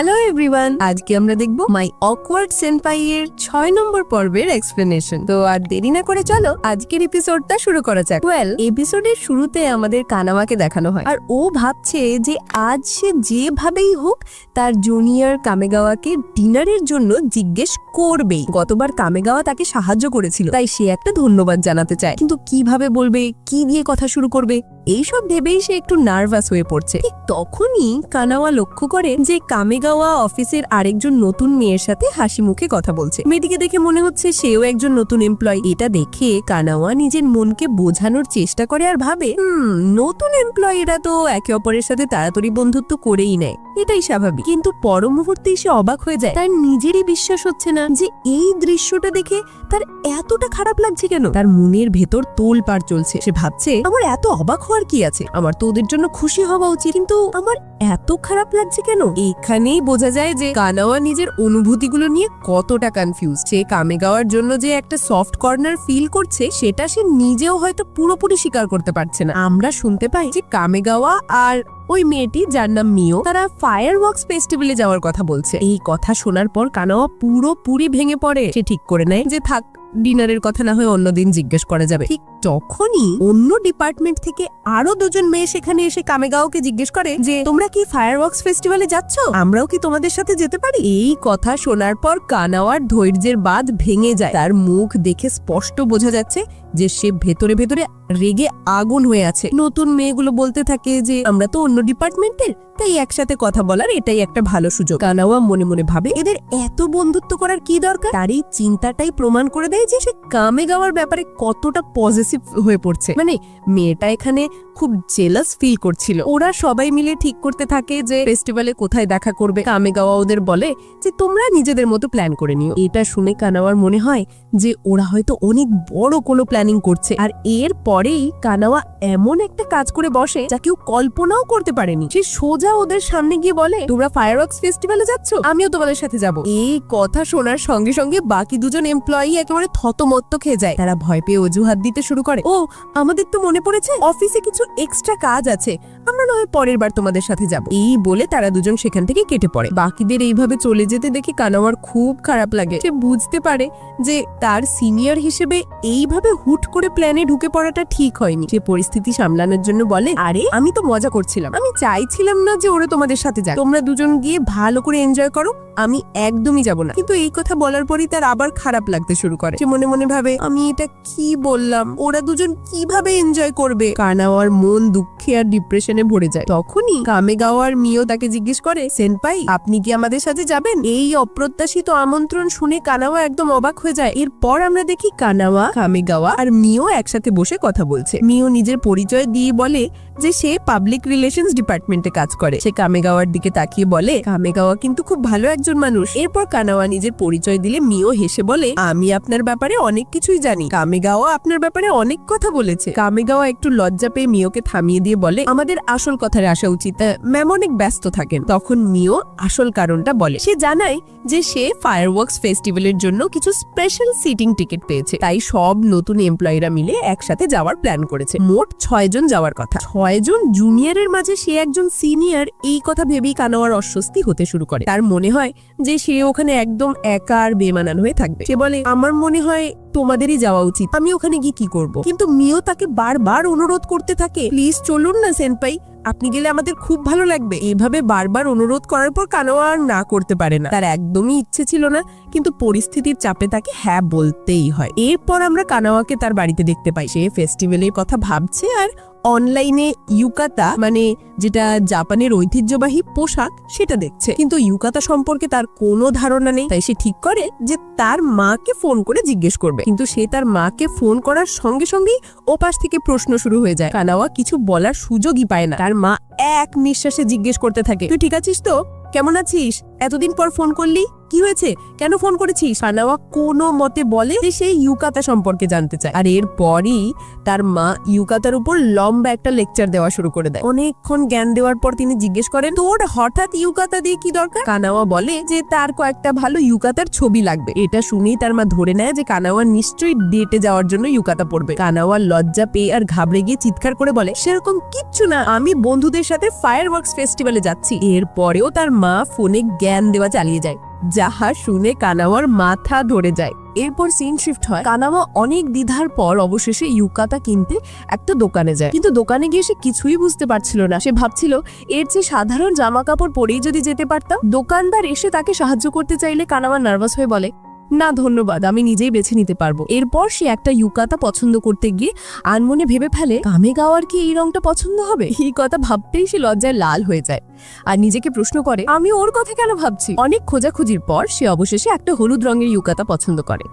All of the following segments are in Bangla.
Hello এভরিওয়ান আজকে আমরা দেখব মাই অকওয়ার্ড সেনপাই এর ছয় নম্বর পর্বের এক্সপ্লেনেশন তো আর দেরি না করে চলো, আজকের এপিসোডটা শুরু করা যাক। ওয়েল এপিসোডের শুরুতে আমাদের কানামাকে দেখানো হয়। আর ও ভাবছে যে আজ সে যেভাবেই হোক, তার জুনিয়র কামেগাওয়াকে ডিনারের জন্য জিজ্ঞেস করবেই। গতবার কামেগাওয়া তাকে সাহায্য করেছিল, তাই সে একটা ধন্যবাদ জানাতে চায়। কিন্তু কীভাবে বলবে, কি দিয়ে কথা শুরু করবে, এইসব ভেবেই সে একটু নার্ভাস হয়ে পড়ছে। তখনই কানাওয়া লক্ষ্য করে যে কামেগাওয়া অফিসের আরেকজন নতুন মেয়ের সাথে হাসি মুখে কথা বলছে। মেয়েটিকে দেখে মনে হচ্ছে সেও একজন নতুন এমপ্লয় এটা দেখে কানাওয়া নিজের মনকে বোঝানোর চেষ্টা করে আর ভাবে, হুম, নতুন এমপ্লয়িরা তো একে অপরের সাথে তাড়াতাড়ি বন্ধুত্ব করেই নেয়। এটাই স্বাভাবিক। কিন্তু পর মুহূর্তেই সে অবাক হয়ে যায়। তার নিজেরই বিশ্বাস হচ্ছে না যে এই দৃশ্যটা দেখে তার এতটা খারাপ লাগছে কেন? তার মনের ভেতর তোল পার চলছে। সে ভাবছে, আমার এত অবাক হওয়ার কি আছে? আমার তো ওদের জন্য খুশি হওয়া উচিত। কিন্তু আমার এত খারাপ লাগছে কেন? এখানেই বোঝা যায় যে কানাওয়া নিজের অনুভূতিগুলো নিয়ে কতটা কনফিউজ সে কামে গাওয়ার জন্য যে একটা সফট কর্নার ফিল করছে, সেটা সে নিজেও হয়তো পুরোপুরি স্বীকার করতে পারছে না। আমরা শুনতে পাই যে কামে গাওয়া আর ওই মেয়েটি যার নাম মিও, তারা ফায়ার ওয়ার্কস ফেস্টিভ্যালে যাওয়ার কথা বলছে। এই কথা শোনার পর কানাওয়া পুরোপুরি ভেঙে পড়ে। সে ঠিক করে নেয় যে থাক, ডিনারের কথা না হয় অন্যদিন জিজ্ঞেস করা যাবে। ঠিক তখনই অন্য ডিপার্টমেন্ট থেকে আরও দুজন মেয়ে সেখানে এসে কামেগাওকে জিজ্ঞেস করে যে, তোমরা কি ফায়ার ওয়ার্কস ফেস্টিভ্যালে যাচ্ছ? আমরাও কি তোমাদের সাথে যেতে পারি? এই কথা শোনার পর কানাওয়ার ধৈর্যের বাদ ভেঙে যায়। তার মুখ দেখে স্পষ্ট বোঝা যাচ্ছে যে সে ভেতরে ভেতরে রেগে আগুন হয়ে আছে। নতুন মেয়েগুলো বলতে থাকে যে, আমরা তো অন্য ডিপার্টমেন্টের তাই একসাথে কথা বলার এটাই একটা ভালো সুযোগ। কানাওয়া মনে মনে ভাবে, এদের এত বন্ধুত্ব করার কি দরকার? তার এই চিন্তাটাই প্রমাণ করে দেয় যে সে কামে গাওয়ার ব্যাপারে কতটা পজিটিভ হয়ে পড়ছে। মানে মেয়েটা এখানে খুব জেলাস ফিল করছিল। ওরা সবাই মিলে ঠিক করতে থাকে যে ফেস্টিভ্যালে কোথায় দেখা করবে। কামে গাওয়া ওদের বলে যে, তোমরা নিজেদের মতো প্ল্যান করে নিও। এটা শুনে কানাওয়ার মনে হয় যে, ওরা হয়তো অনেক বড় কোনো প্ল্যানিং করছে। আর এর পরেই কানাওয়া এমন একটা কাজ করে বসে যা কেউ কল্পনাও করতে পারেনি। সে সোজা ওদের সামনে গিয়ে বলে, তোমরা ফায়ার ওয়ার্কস ফেস্টিভ্যালে যাচ্ছ? আমিও তোমাদের সাথে যাব। এই কথা শোনার সঙ্গে সঙ্গে বাকি দুজন এমপ্লয়ি একেবারে থতমত্ত খেয়ে যায়। তারা ভয় পেয়ে অজুহাত দিতে শুরু করে। ও, আমাদের তো মনে পড়েছে, অফিসে কিছু এক্সট্রা কাজ আছে। আমরা নয় পরের বার তোমাদের সাথে যাব। এই বলে তারা দুজন সেখান থেকে কেটে পড়ে। বাকিদের এইভাবে চলে যেতে দেখে কানাওয়ার খুব খারাপ লাগে। সে বুঝতে পারে যে তার সিনিয়র হিসেবে এইভাবে হুট করে প্ল্যানে ঢুকে পড়াটা ঠিক হয়নি। সে পরিস্থিতি সামলানোর জন্য বলে, আরে, আমি তো মজা করছিলাম। আমি চাইছিলাম না যে ওরা তোমাদের সাথে যায় তোমরা দুজন গিয়ে ভালো করে এনজয় করো। আমি একদমই যাব না। কিন্তু এই কথা বলার পরই তার আবার খারাপ লাগতে শুরু করে। সে মনে মনে ভাবে, আমি এটা কি বললাম? ওরা দুজন কীভাবে এনজয় করবে? কানাওয়ার মন দুঃখে আর ডিপ্রেশনে ভরে যায়। তখনই কামেগাওয়ার মিও তাকে জিজ্ঞেস করে, সেনপাই, আপনি কি আমাদের সাথে যাবেন? এই অপ্রত্যাশিত আমন্ত্রণ শুনে কানাওয়া একদম অবাক হয়ে যায়। এরপর আমরা দেখি কানাওয়া, কামেগাওয়া আর মিও একসাথে বসে কথা বলছে। মিও নিজের পরিচয় দিয়ে বলে যে সে পাবলিক রিলেশনস ডিপার্টমেন্টে কাজ করে। সে কামেগাওয়ার দিকে তাকিয়ে বলে, কামেগাওয়া কিন্তু খুব ভালো একজন মানুষ। এরপর কানাওয়া নিজের পরিচয় দিলে মিও হেসে বলে, আমি আপনার ব্যাপারে অনেক কিছুই জানি। কামেগাওয়া আপনার ব্যাপারে অনেক কথা বলেছে। কামেগাওয়া একটু লজ্জা পেয়ে মিওকে থামিয়ে দিয়ে বলে, আমাদের আসল কথায় আসা উচিত। ম্যাম অনেক ব্যস্ত থাকেন। তখন মিও আসল কারণটা বলে। সে জানায় যে সে ফায়ারওয়ার্কস ফেস্টিভ্যালের জন্য কিছু স্পেশাল সিটিং টিকিট পেয়েছে। তাই সব নতুন এমপ্লয়িরা মিলে একসাথে যাওয়ার প্ল্যান করেছে। মোট ছয়জন যাওয়ার কথা। ছয়জন জুনিয়রের মাঝে সে একজন সিনিয়র এই কথা ভেবেই কানাওয়ার অস্বস্তি হতে শুরু করে। তার মনে হয় যে সে ওখানে একদম একা আর বেমানান হয়ে থাকবে। সে বলে, আমার মনে হয় তোমাদেরই যাওয়া উচিত। আমি ওখানে গিয়ে কি করব? কিন্তু মিও তাকে বারবার অনুরোধ করতে থাকে, প্লিজ চলুন না সেনপাই, আপনি গেলে আমাদের খুব ভালো লাগবে। এভাবে বারবার অনুরোধ করার পর কানোয়া আর না করতে পারে না। তার একদমই ইচ্ছে ছিল না, কিন্তু পরিস্থিতির চাপে তাকে হ্যাঁ বলতেই হয়। এরপর আমরা কানাওয়াকে তার বাড়িতে দেখতে পাই। সে ফেস্টিভ্যালের কথা ভাবছে আর অনলাইনে ইউকাতা মানে যেটা জাপানের ঐতিহ্যবাহী পোশাক, সেটা দেখছে। কিন্তু ইউকাতা সম্পর্কে তার কোনো ধারণা নেই। তাই সে ঠিক করে যে তার মাকে ফোন করে জিজ্ঞেস করবে। কিন্তু সে তার মাকে ফোন করার সঙ্গে সঙ্গেই ওপাশ থেকে প্রশ্ন শুরু হয়ে যায়। কানাওয়া কিছু বলার সুযোগই পায় না। তার মা এক নিঃশ্বাসে জিজ্ঞেস করতে থাকে, তুই ঠিক আছিস তো? কেমন আছিস? এতদিন পর ফোন করলি? কি হয়েছে? কেন ফোন করেছিস? সানাওয়া কোনো মতে বলে যে সেই ইউকাতা সম্পর্কে জানতে চায়। আর এরপরই তার মা ইউকাতার উপর লম্বা একটা লেকচার দেওয়া শুরু করে দেয়। অনেকক্ষণ জ্ঞান দেওয়ার পর তিনি জিজ্ঞেস করেন, তোর হঠাৎ ইউকাতা দিয়ে কি দরকার? কানাওয়া বলে যে, তার কয়েকটা ভালো ইউকাতার ছবি লাগবে। এটা শুনেই তার মা ধরে নেয় যে, কানাওয়া নিশ্চয়ই ডেটে যাওয়ার জন্য ইউকাতা পড়বে। কানাওয়া লজ্জা পেয়ে আর ঘাবড়ে গিয়ে চিৎকার করে বলে, সেরকম কিচ্ছু না, আমি বন্ধুদের সাথে ফায়ার ওয়ার্কস ফেস্টিভ্যালে যাচ্ছি। এরপরেও তার মা ফোনে জ্ঞান দেওয়া চালিয়ে যায়। যাহা শুনে কানাওয়ার মাথা ধরে যায়। এরপর সিন শিফট হয়। কানামা অনেক দ্বিধার পর অবশেষে ইউকাতা কিনতে একটা দোকানে যায়। কিন্তু দোকানে গিয়ে সে কিছুই বুঝতে পারছিল না। সে ভাবছিল, এর চেয়ে সাধারণ জামা কাপড় পরেই যদি যেতে পারতাম। দোকানদার এসে তাকে সাহায্য করতে চাইলে কানাওয়া নার্ভাস হয়ে বলে না, ধন্যবাদ, আমি নিজেই বেছে নিতে পারব। এরপর সে একটা ইউকাতা পছন্দ করতে গিয়ে আনমনে ভেবে ফেলে, কামে গাওয়ার কি এই রংটা পছন্দ হবে? এই কথা ভাবতেই সে লজ্জায় লাল হয়ে যায় আর নিজেকে প্রশ্ন করে, আমি ওর কথা কেন ভাবছি? অনেক খোঁজাখুঁজির পর সে অবশেষে একটা হলুদ রঙের ইউকাতা পছন্দ করে।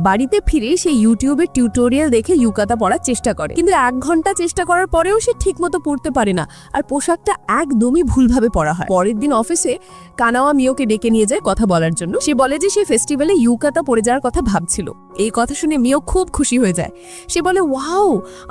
বাড়িতে ফিরে সে ইউটিউবে টিউটোরিয়াল দেখে ইউকাতা পরার চেষ্টা করে। কিন্তু এক ঘণ্টা চেষ্টা করার পরেও সে ঠিকমতো পরতে পারে না আর পোশাকটা একদমই ভুলভাবে পরা হয়। পরের দিন অফিসে কানাওয়া মিওকে ডেকে নিয়ে যায় কথা বলার জন্য। সে বলে যে সে ফেস্টিভ্যালে ইউকাতা পরে যাওয়ার কথা ভাবছিল। এই কথা শুনে মিও খুব খুশি হয়ে যায়। সে বলে, ওয়াও,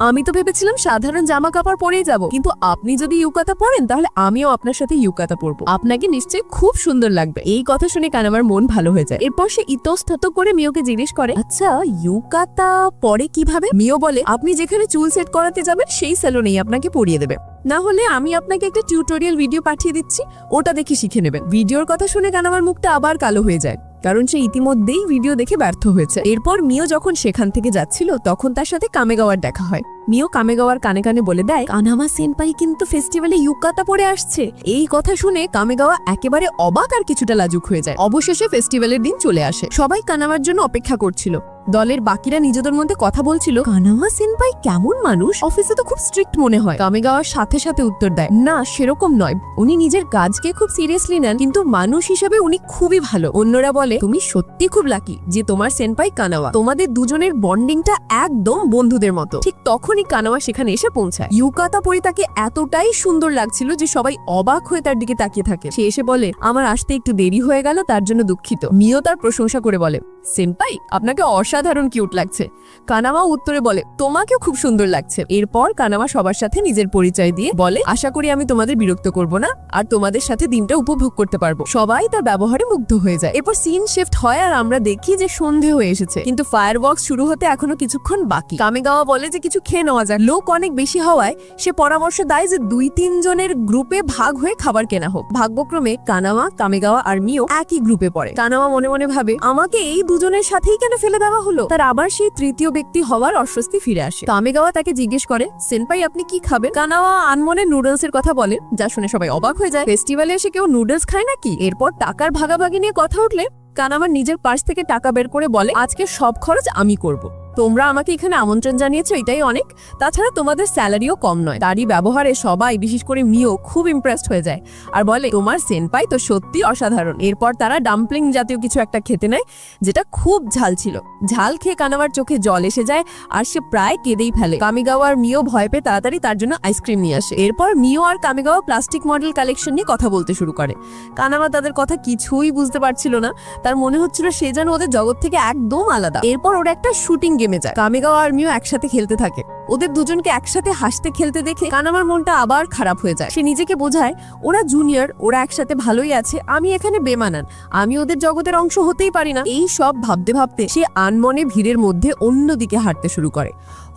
আমি তো ভেবেছিলাম সাধারণ জামা কাপড় পরেই যাব। কিন্তু আপনি যদি ইউকাতা পরেন, তাহলে আমিও আপনার সাথে ইউকাতা পরবো। আপনাকে নিশ্চয়ই খুব সুন্দর লাগবে। এই কথা শুনে কানামার মন ভালো হয়ে যায়। এরপর সে ইতস্তত করে মিওকে জিজ্ঞেস করে আচ্ছা ইউকাতা পরে কীভাবে? মিও বলে, আপনি যেখানে চুল সেট করাতে যাবেন, সেই স্যালনেই আপনাকে পরিয়ে দেবে। না হলে আমি আপনাকে একটা টিউটোরিয়াল ভিডিও পাঠিয়ে দিচ্ছি, ওটা দেখে শিখে নেবেন। ভিডিওর কথা শুনে কানামার মুখটা আবার কালো হয়ে যায়। কারণ সে ইতিমধ্যেই ভিডিও দেখে ব্যর্থ হয়েছে। এরপর মিও যখন সেখান থেকে যাচ্ছিল, তখন তার সাথে কামেগাওয়ার দেখা হয়। মিও কামেগাওয়ার কানে কানে বলে দেয়, কানামা সেনপাই কিন্তু ফেস্টিভ্যালে ইউকাতা পরে আসছে। এই কথা শুনে কামেগাওয়া একেবারে অবাক আর কিছুটা লাজুক হয়ে যায়। অবশেষে ফেস্টিভ্যালের দিন চলে আসে। সবাই কানামার জন্য অপেক্ষা করছিল। দলের বাকিরা নিজেদের মধ্যে কথা বলছিল, কানামা সেনপাই কেমন মানুষ? অফিসে তো খুব স্ট্রিক্ট মনে হয়। কামেগাওয়ার সাথে সাথে উত্তর দেয়, না, সেরকম নয়। উনি নিজের কাজকে খুব সিরিয়াসলি নেন, কিন্তু মানুষ হিসেবে উনি খুবই ভালো। অন্যরা বলে, তুমি সত্যি খুব লাকি যে তোমার সেনপাই কানাওয়া তোমাদের দুজনের বন্ডিংটা একদম বন্ধুদের মতো। ঠিক তখনই কানাওয়া সেখানে এসে পৌঁছায়। ইউকাতা পরি তাকে এতটাই সুন্দর লাগছিল যে সবাই অবাক হয়ে তার দিকে তাকিয়ে থাকে। সে এসে বলে, আমার আসতে একটু দেরি হয়ে গেল, তার জন্য দুঃখিত। মিও তার প্রশংসা করে বলে, সেনপাই, আপনাকে অসাধারণ কিউট লাগছে। কানামা উত্তরে বলে, তোমাকেও খুব সুন্দর লাগছে। এরপর কানামা সবার সাথে নিজের পরিচয় দিয়ে বলে, আশা করি আমি তোমাদের বিরক্ত করব না, আর তোমাদের সাথে দিনটা উপভোগ করতে পারব। সবাই তার ব্যবহারে মুগ্ধ হয়ে যায়। এরপর সিন শিফট হয় আর আমরা দেখি যে সন্ধে হয়ে এসেছে। কিন্তু ফায়ার শুরু হতে এখনও কিছুক্ষণ বাকি। কামেগাওয়া বলে যে, কিছু খেয়ে নেওয়া যায় লোক অনেক বেশি হওয়ায় সে পরামর্শ দেয় যে, দুই তিন জনের গ্রুপে ভাগ হয়ে খাবার কেনা হোক। ভাগ্যক্রমে কানামা, কামেগাওয়া আর মিও একই গ্রুপে পড়ে। কানামা মনে মনে ভাবে, আমাকে এই দুজনের সাথেই কেন ফেলে দেওয়া হলো, তার আবার সেই তৃতীয় ব্যক্তি হওয়ার অস্বস্তি ফিরে আসে। কামেগাওয়া তাকে জিজ্ঞেস করে, সেনপাই, আপনি কি খাবেন? কানাওয়া আনমনে নুডলস এর কথা বলে, যা শুনে সবাই অবাক হয়ে যায়। ফেস্টিভ্যালে এসে কেউ নুডলস খায় নাকি? এরপর টাকার ভাগাভাগি নিয়ে কথা উঠলে কানামার নিজের পার্স থেকে টাকা বের করে বলে, আজকে সব খরচ আমি করব। তোমরা আমাকে এখানে আমন্ত্রণ জানিয়েছো, এটাই অনেক। তাছাড়া তোমাদের স্যালারিও কম নয়। তারই ব্যবহারে সবাই, বিশেষ করে মিও, খুব ইমপ্রেসড হয়ে যায়। আর বলে, তোমার সেনপাই তো সত্যি অসাধারণ। এরপর তারা ডাম্পলিং জাতীয় কিছু একটা খেতে নেয়, যেটা খুব ঝাল ছিল। ঝাল খেয়ে কানামার চোখে জল এসে যায়, আর সে প্রায় কেঁদেই ফেলে। কামিগাওয়া আর মিও ভয় পেয়ে তাড়াতাড়ি তার জন্য আইসক্রিম নিয়ে আসে। এরপর মিও আর কামিগাওয়া প্লাস্টিক মডেল কালেকশন নিয়ে কথা বলতে শুরু করে। কানামা তাদের কথা কিছুই বুঝতে পারছিল না। তার মনে হচ্ছিল সে যেন ওদের জগৎ থেকে একদম আলাদা। এরপর ওরা একটা শুটিং গেমে যায়। কামেগাও আর মিও একসাথে খেলতে থাকে। ওদের দুজনকে একসাথে হাসতে খেলতে দেখে কানামার মনটা আবার খারাপ হয়ে যায়। সে নিজেকে বোঝায়, ওরা জুনিয়র ওরা একসাথে ভালোই আছে, আমি এখানে বেমানান। আমি ওদের জগতের অংশ হতেই পারি না। এই সব ভাবতে ভাবতে সে আনমনে ভিড়ের মধ্যে অন্যদিকে হাঁটতে শুরু করে।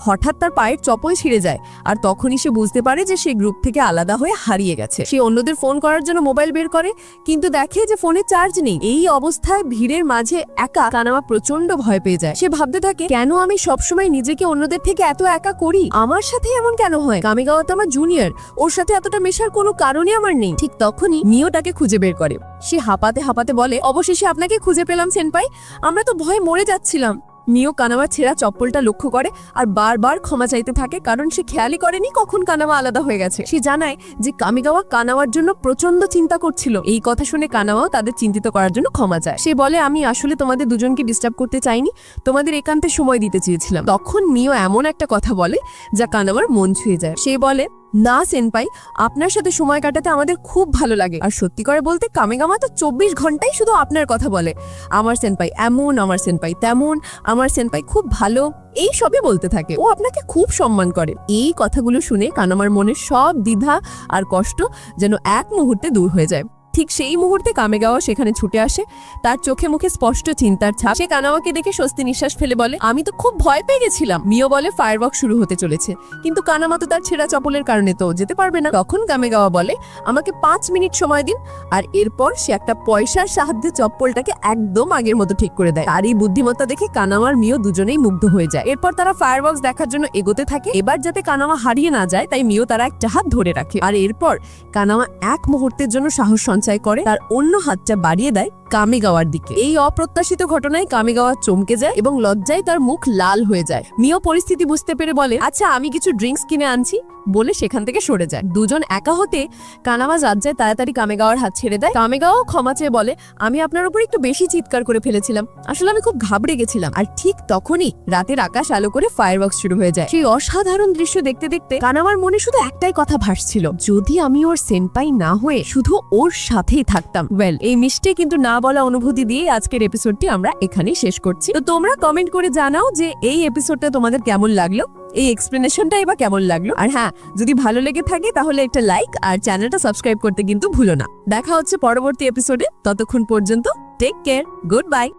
হঠাৎ তার পায়ের চপল ছিঁড়ে যায় আর তখনই সে বুঝতে পারে যে সে গ্রুপ থেকে আলাদা হয়ে হারিয়ে গেছে। সে অন্যদের ফোন করার জন্য মোবাইল বের করে, কিন্তু দেখে যে ফোনে চার্জ নেই। এই অবস্থায় ভিড়ের মাঝে একা কানামা প্রচণ্ড ভয় পেয়ে যায়। সে ভাবতে থাকে, কেন আমি সবসময় নিজেকে অন্যদের থেকে এত একা করি? আমার সাথে এমন কেন হয়? কামিগাওয়া তো আমার জুনিয়র ওর সাথে এতটা মেশার কোনো কারণই আমার নেই। ঠিক তখনই মিওটাকে খুঁজে বের করে। সে হাঁপাতে হাঁপাতে বলে, অবশেষে আপনাকে খুঁজে পেলাম, সেনপাই। আমরা তো ভয়ে মরে যাচ্ছিলাম। মিও কানামা ছেঁড়া চপ্পলটা লক্ষ্য করে আর বারবার ক্ষমা চাইতে থাকে, কারণ সে খেয়ালই করেনি কখন কানামা আলাদা হয়ে গেছে। সে জানায় যে কামিগাওয়া কানাওয়ার জন্য প্রচণ্ড চিন্তা করছিল। এই কথা শুনে কানাওয়াও তাদের চিন্তিত করার জন্য ক্ষমা চায়। সে বলে, আমি আসলে তোমাদের দুজনকে ডিস্টার্ব করতে চাইনি, তোমাদের একান্তে সময় দিতে চেয়েছিলাম। তখন মিও এমন একটা কথা বলে যা কানাওয়ার মন ছুঁয়ে যায়। সে বলে না সেনপাই আপনার সাথে সময় কাটাতে আমাদের খুব ভালো লাগে। আর সত্যি করে বলতে, কামেগামা তো চব্বিশ ঘন্টাই শুধু আপনার কথা বলে। আমার সেনপাই এমন, আমার সেনপাই তেমন, আমার সেনপাই খুব ভালো, এই সবই বলতে থাকে। ও আপনাকে খুব সম্মান করে। এই কথাগুলো শুনে কানামার মনের সব দ্বিধা আর কষ্ট যেন এক মুহূর্তে দূর হয়ে যায়। ঠিক সেই মুহূর্তে কামেগাওয়া সেখানে ছুটে আসে। তার চোখে মুখে স্পষ্ট চিন্তার ছাপ। সে কানামাকে দেখে স্বস্তি নিঃশ্বাস ফেলে বলে, আমি তো খুব ভয় পেয়ে গেছিলাম। মিও বলে ফায়ারওয়ার্ক শুরু হতে চলেছে। কিন্তু কানামা তো তার ছেঁড়া চপলের কারণে তো যেতে পারবে না। তখন কামেগাওয়া বলে, আমাকে পাঁচ মিনিট সময় দিন। আর এরপর সে একটা পয়সার সাহায্যে চপ্পলটাকে একদম আগের মতো ঠিক করে দেয়। তার এই বুদ্ধিমত্তা দেখে কানামার মিও দুজনেই মুগ্ধ হয়ে যায়। এরপর তারা ফায়ারওয়ার্কস দেখার জন্য এগোতে থাকে। এবার যাতে কানামা হারিয়ে না যায়, তাই মিও তারা একটা হাত ধরে রাখে। আর এরপর কানামা এক মুহূর্তের জন্য সাহস সঞ্চয় করে তার অন্য হাতটা বাড়িয়ে দেয় কামিগাওয়ার দিকে। এই অপ্রত্যাশিত ঘটনায় কামিগাওয়া চমকে যায় এবং লজ্জায় তার মুখ লাল হয়ে যায়। মিও পরিস্থিতি বুঝতে পেরে বলে আচ্ছা আমি কিছু ড্রিঙ্কস কিনে আনছি? বলে সেখান থেকে সরে যায়। দুজন একা হতে কানামা যায় তাড়াতাড়ি কামেগাওয়ার হাত ছেড়ে দেয়। কামেগাও ক্ষমা চেয়ে বলে, আমি আপনার উপর একটু বেশি চিৎকার করে ফেলেছিলাম। আসলে আমি খুব ঘাবড়ে গেছিলাম। আর ঠিক তখনই রাতের আকাশ আলো করে ফায়ারওয়ার্কস শুরু হয়ে যায়। সেই অসাধারণ দৃশ্য দেখতে দেখতে কানামার মনে শুধু একটাই কথা ভাসছিল, যদি আমি ওর সেনপাই না হয়ে শুধু ওর সাথেই থাকতাম। ওয়েল, এই মিষ্টি কিন্তু না বলা অনুভূতি দিয়ে আজকের এপিসোডটি আমরা এখানেই শেষ করছি। তো তোমরা কমেন্ট করে জানাও যে এই এপিসোডটা তোমাদের কেমন লাগল? এই এক্সপ্লেনেশনটাই বা কেমন লাগল? আর হ্যাঁ যদি ভালো লেগে থাকে তাহলে একটা লাইক আর চ্যানেলটা সাবস্ক্রাইব করতে কিন্তু ভুলো না। দেখা হচ্ছে পরবর্তী এপিসোডে ততক্ষণ পর্যন্ত টেক কেয়ার গুড বাই